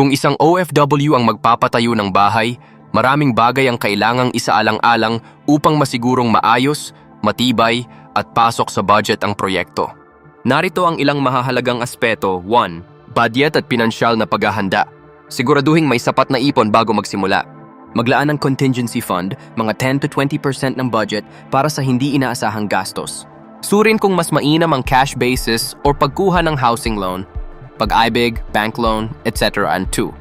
Kung isang OFW ang magpapatayo ng bahay, maraming bagay ang kailangang isaalang-alang upang masigurong maayos, matibay, at pasok sa budget ang proyekto. Narito ang ilang mahahalagang aspeto. 1. Budget at pinansyal na paghahanda. Siguraduhin may sapat na ipon bago magsimula. Maglaan ng contingency fund, mga 10 to 20% ng budget para sa hindi inaasahang gastos. Surin kung mas mainam ang cash basis or pagkuha ng housing loan, pag-ibig, bank loan, etc. and 2.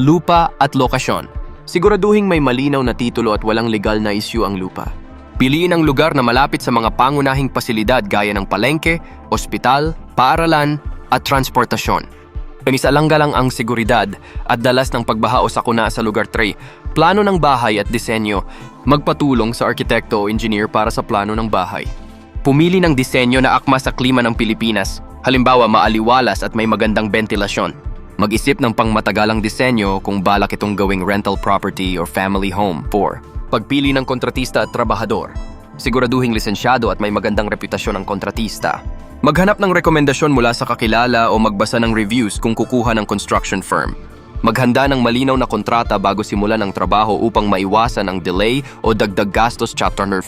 Lupa at lokasyon. Siguraduhin may malinaw na titulo at walang legal na issue ang lupa. Piliin ang lugar na malapit sa mga pangunahing pasilidad gaya ng palengke, ospital, paaralan, at transportasyon. Pinisalanggalang ang seguridad at dalas ng pagbaha o sakuna sa lugar 3, plano ng bahay at disenyo, magpatulong sa arkitekto o engineer para sa plano ng bahay. Pumili ng disenyo na akma sa klima ng Pilipinas, halimbawa maaliwalas at may magandang ventilasyon. Mag-isip ng pangmatagalang disenyo kung balak itong gawing rental property or family home. 4. Pagpili ng kontratista at trabahador. Siguraduhing lisensyado at may magandang reputasyon ang kontratista. Maghanap ng rekomendasyon mula sa kakilala o magbasa ng reviews kung kukuha ng construction firm. Maghanda ng malinaw na kontrata bago simulan ang trabaho upang maiwasan ang delay o dagdag gastos Chapter 5.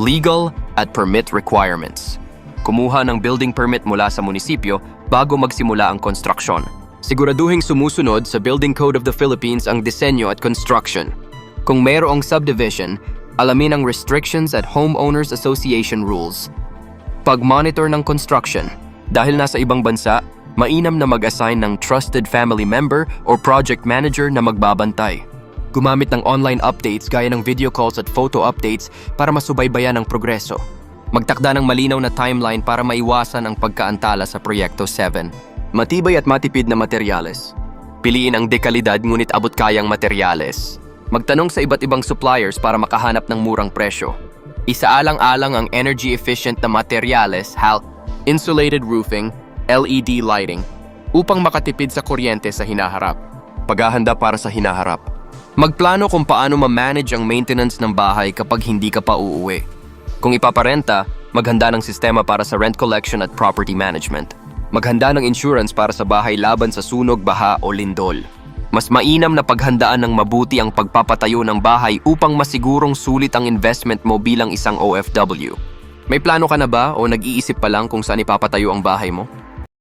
Legal at permit requirements. Kumuha ng building permit mula sa munisipyo bago magsimula ang konstruksyon. Siguraduhing sumusunod sa Building Code of the Philippines ang disenyo at construction. Kung mayroong subdivision, alamin ang restrictions at Homeowners Association rules. Pag-monitor ng construction. Dahil nasa ibang bansa, mainam na mag-assign ng trusted family member or project manager na magbabantay. Gumamit ng online updates gaya ng video calls at photo updates para masubaybayan ang progreso. Magtakda ng malinaw na timeline para maiwasan ang pagkaantala sa Proyekto 7. Matibay at matipid na materyales. Piliin ang dekalidad ngunit abot kayang materyales. Magtanong sa iba't ibang suppliers para makahanap ng murang presyo. Isaalang-alang ang energy-efficient na materyales, HAL, insulated roofing, LED lighting, upang makatipid sa kuryente sa hinaharap. Paghahanda para sa hinaharap. Magplano kung paano ma-manage ang maintenance ng bahay kapag hindi ka pa uuwi. Kung ipaparenta, maghanda ng sistema para sa rent collection at property management. Maghanda ng insurance para sa bahay laban sa sunog, baha o lindol. Mas mainam na paghandaan ng mabuti ang pagpapatayo ng bahay upang masigurong sulit ang investment mo bilang isang OFW. May plano ka na ba o nag-iisip pa lang kung saan ipapatayo ang bahay mo?